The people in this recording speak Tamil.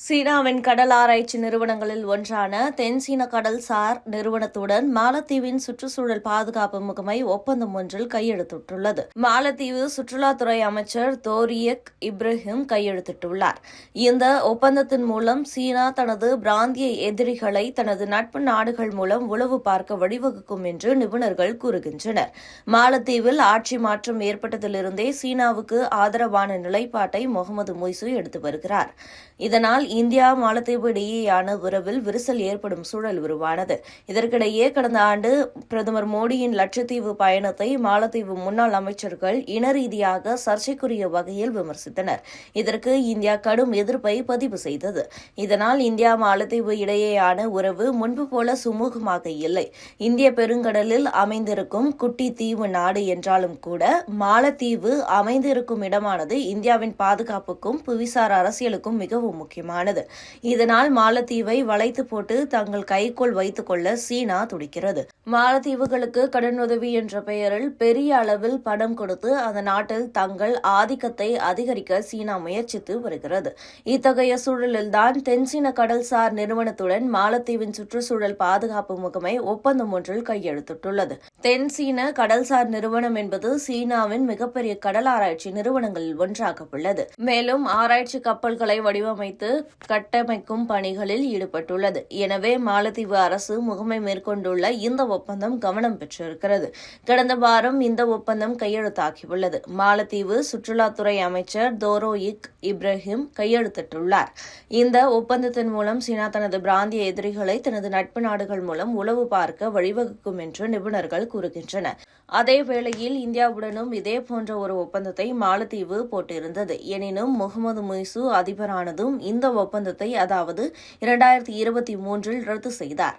சீனாவின் கடல் ஆராய்ச்சி நிறுவனங்களில் ஒன்றான தென்சீன கடல்சார் நிறுவனத்துடன் மாலத்தீவின் சுற்றுச்சூழல் பாதுகாப்பு முகமை ஒப்பந்தம் ஒன்றில் கையெழுத்திட்டுள்ளது. மாலத்தீவு சுற்றுலாத்துறை அமைச்சர் தோரியக் இப்ராஹிம் கையெழுத்திட்டுள்ளார். இந்த ஒப்பந்தத்தின் மூலம் சீனா தனது பிராந்திய எதிரிகளை தனது நட்பு நாடுகள் மூலம் உளவு பார்க்க வழிவகுக்கும் என்று நிபுணர்கள் கூறுகின்றனர். மாலத்தீவில் ஆட்சி மாற்றம் ஏற்பட்டதிலிருந்தே சீனாவுக்கு ஆதரவான நிலைப்பாட்டை முகமது மொய்சு எடுத்து வருகிறார். இதனால் இந்தியா மாலத்தீவு இடையேயான உறவில் விரிசல் ஏற்படும் சூழல் உருவானது. இதற்கிடையே கடந்த ஆண்டு பிரதமர் மோடியின் லட்சத்தீவு பயணத்தை மாலத்தீவு முன்னாள் அமைச்சர்கள் இன ரீதியாக சர்ச்சைக்குரிய வகையில் விமர்சித்தனர். இதற்கு இந்தியா கடும் எதிர்ப்பை பதிவு செய்தது. இதனால் இந்தியா மாலத்தீவு இடையேயான உறவு முன்பு போல சுமூகமாக இல்லை. இந்திய பெருங்கடலில் அமைந்திருக்கும் குட்டி தீவு நாடு என்றாலும் கூட மாலத்தீவு அமைந்திருக்கும் இடமானது இந்தியாவின் பாதுகாப்புக்கும் புவிசார் அரசியலுக்கும் மிகவும் முக்கியமானது. இதனால் மாலத்தீவை வளைத்து போட்டு தங்கள் கைக்குள் வைத்துக் கொள்ள சீனா துடிக்கிறது. மாலத்தீவுகளுக்கு கடனுதவி என்ற பெயரில் பெரிய அளவில் பணம் கொடுத்து அந்த நாட்டில் தங்கள் ஆதிக்கத்தை அதிகரிக்க சீனா முயற்சித்து வருகிறது. இத்தகைய சூழலில்தான் தென்சீன கடல்சார் நிறுவனத்துடன் மாலத்தீவின் சுற்றுச்சூழல் பாதுகாப்பு முகமை ஒப்பந்தம் ஒன்றில் கையெழுத்திட்டுள்ளது. தென்சீன கடல்சார் நிறுவனம் என்பது சீனாவின் மிகப்பெரிய கடல் ஆராய்ச்சி நிறுவனங்களில் ஒன்றாக உள்ளது. மேலும் ஆராய்ச்சி கப்பல்களை வடிவமைத்து கட்டமைக்கும் பணிகளில் ஈடுபட்டுள்ளது. எனவே மாலத்தீவு அரசு முகமை மேற்கொண்டுள்ள இந்த ஒப்பந்தம் கவனம் பெற்றிருக்கிறது. கடந்த வாரம் இந்த ஒப்பந்தம் கையெழுத்தாகியுள்ளது. மாலத்தீவு சுற்றுலாத்துறை அமைச்சர் தோரோயிக் இப்ராஹிம் கையெழுத்திட்டுள்ளார். இந்த ஒப்பந்தத்தின் மூலம் சீனா தனது பிராந்திய எதிரிகளை தனது நட்பு நாடுகள் மூலம் உளவு பார்க்க வழிவகுக்கும் என்று நிபுணர்கள் கூறுகின்றனர் அதேவேளையில் இந்தியாவுடனும் இதே போன்ற ஒரு ஒப்பந்தத்தை மாலத்தீவு போட்டிருந்தது. எனினும் முகமது முய்சு அதிபரானதும் இந்த ஒப்பந்தத்தை அதாவது இரண்டாயிரத்தி இருபத்தி மூன்றில் ரத்து செய்தார்.